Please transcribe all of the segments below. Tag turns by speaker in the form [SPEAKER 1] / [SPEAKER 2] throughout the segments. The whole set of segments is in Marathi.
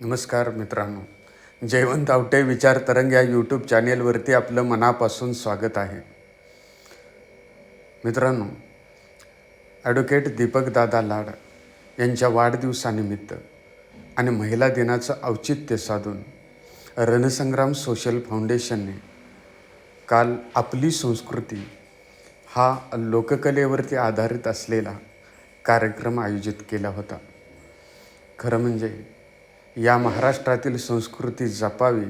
[SPEAKER 1] नमस्कार मित्रांनो. जयवंत आवटे विचार तरंग या यूट्यूब चॅनेलवरती आपलं मनापासून स्वागत आहे. मित्रांनो ॲडव्होकेट दीपकदादा लाड यांच्या वाढदिवसानिमित्त आणि महिला दिनाचं औचित्य साधून रणसंग्राम सोशल फाउंडेशनने काल आपली संस्कृती हा लोककलेवरती आधारित असलेला कार्यक्रम आयोजित केला होता. खरं म्हणजे या महाराष्ट्रातील संस्कृती जपावी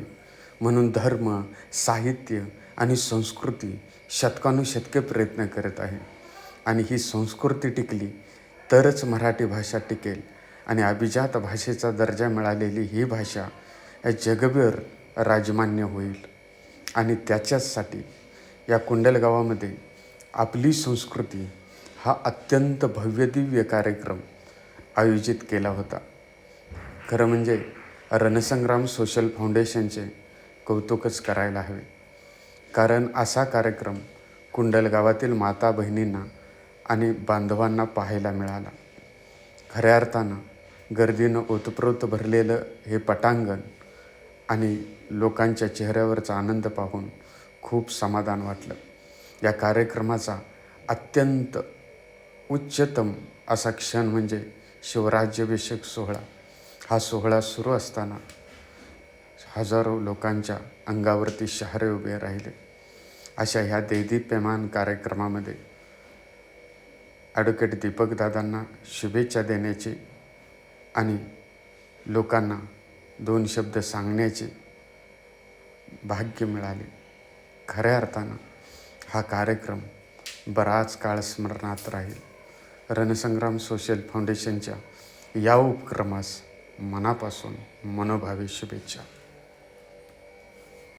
[SPEAKER 1] म्हणून धर्म साहित्य आणि संस्कृती शतकानुशतके प्रयत्न करत आहे. आणि ही संस्कृती टिकली तरच मराठी भाषा टिकेल आणि अभिजात भाषेचा दर्जा मिळालेली ही भाषा या जगभर राजमान्य होईल. आणि त्याच्याचसाठी या कुंडलगावामध्ये आपली संस्कृती हा अत्यंत भव्यदिव्य कार्यक्रम आयोजित केला होता. खरं म्हणजे रणसंग्राम सोशल फाउंडेशनचे कौतुकच करायला हवे. कारण असा कार्यक्रम कुंडल गावातील माता बहिणींना आणि बांधवांना पाहायला मिळाला. खऱ्या अर्थानं गर्दीनं ओतप्रोत भरलेलं हे पटांगण आणि लोकांच्या चेहऱ्यावरचा आनंद पाहून खूप समाधान वाटलं. या कार्यक्रमाचा अत्यंत उच्चतम असा क्षण म्हणजे शिवराज्याभिषेक सोहळा. हा सोहळा सुरू असताना हजारो लोकांच्या अंगावरती शहारे उभे राहिले. अशा ह्या देदीप्यमान कार्यक्रमामध्ये ॲडव्होकेट दीपकदादांना शुभेच्छा देण्याची आणि लोकांना दोन शब्द सांगण्याचे भाग्य मिळाले. खऱ्या अर्थानं हा कार्यक्रम बराच काळ स्मरणात राहील. रणसंग्राम सोशल फाउंडेशनच्या या उपक्रमास मनापासून मनोभावी शुभेच्छा.